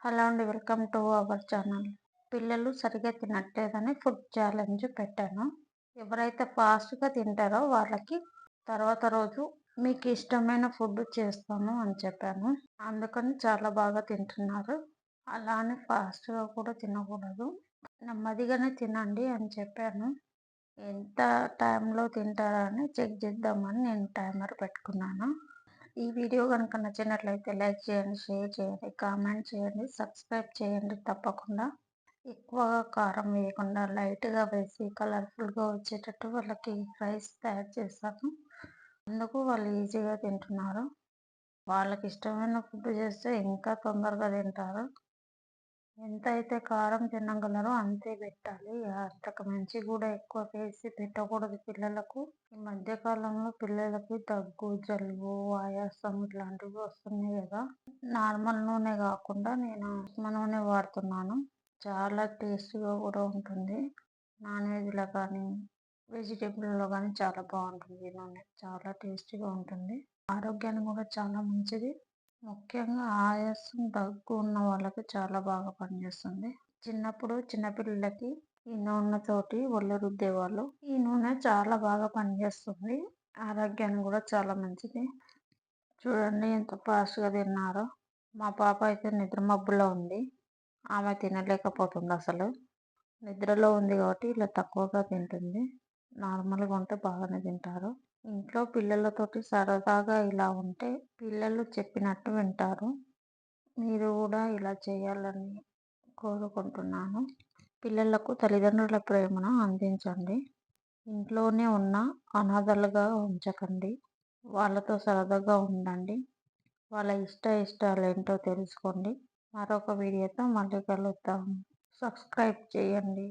Hello అండి welcome to our channel. పిల్లలు సరిగ్గా తినట్లేదని ఫుడ్ ఛాలెంజ్ పెట్టాను. ఎవరైతే ఫాస్ట్గా తింటారో వాళ్ళకి తర్వాత రోజు మీకు ఇష్టమైన ఫుడ్ చేస్తాను అని చెప్పాను. అందుకని చాలా బాగా తింటున్నారు. అలానే ఫాస్ట్గా కూడా తినకూడదు. నెమ్మదిగానే తినండి అని చెప్పాను. ఎంత టైంలో తింటారని చెక్ చేద్దామని నేను టైమర్ పెట్టుకున్నాను. ఈ వీడియో కనుక నచ్చినట్లయితే లైక్ చేయండి షేర్ చేయండి కామెంట్ చేయండి సబ్స్క్రైబ్ చేయండి తప్పకుండా. ఎక్కువగా కారం వేయకుండా లైట్గా వేసి కలర్ఫుల్గా వచ్చేటట్టు వాళ్ళకి రైస్ తయారు చేస్తాను. అందుకు వాళ్ళు ఈజీగా తింటున్నారు. వాళ్ళకి ఇష్టమైన ఫుడ్ చేస్తే ఇంకా తొందరగా తింటారు. ఎంత అయితే కారం తినగలరో అంతే పెట్టాలి. అంతకు మంచి కూడా ఎక్కువ వేసి పెట్టకూడదు పిల్లలకు. ఈ మధ్య కాలంలో పిల్లలకి దగ్గు జలుబు ఆయాసం ఇట్లాంటివి వస్తున్నాయి కదా. నార్మల్ నూనె కాకుండా నేను ఉప్మా నూనె వాడుతున్నాను. చాలా టేస్టీగా కూడా ఉంటుంది. నాన్ వెజ్లో కానీ వెజిటేబుల్లో కానీ చాలా బాగుంటుంది నూనె. చాలా టేస్టీగా ఉంటుంది. ఆరోగ్యానికి కూడా చాలా మంచిది. ముఖ్యంగా ఆయాసం దగ్గు ఉన్న వాళ్ళకి చాలా బాగా పనిచేస్తుంది. చిన్నప్పుడు చిన్నపిల్లలకి ఈ నూనెతోటి ఒళ్ళు రుద్దేవాళ్ళు. ఈ నూనె చాలా బాగా పనిచేస్తుంది. ఆరోగ్యానికి కూడా చాలా మంచిది. చూడండి ఎంత ఫాస్ట్గా తిన్నారో. మా పాప అయితే నిద్ర మబ్బులో ఉంది. ఆమె తినలేకపోతుంది అసలు. నిద్రలో ఉంది కాబట్టి ఇలా తక్కువగా తింటుంది. నార్మల్గా ఉంటే బాగానే తింటారు. ఇంట్లో పిల్లలతోటి సరదాగా ఇలా ఉంటే పిల్లలు చెప్పినట్టు వింటారు. మీరు కూడా ఇలా చేయాలని కోరుకుంటున్నాను. పిల్లలకు తల్లిదండ్రుల ప్రేమను అందించండి. ఇంట్లోనే ఉన్న అనాథలుగా ఉంచకండి. వాళ్ళతో సరదాగా ఉండండి. వాళ్ళ ఇష్ట ఇష్టాలు ఏంటో తెలుసుకోండి. మరొక వీడియోతో మళ్ళీ కలుద్దాం. సబ్స్క్రైబ్ చేయండి.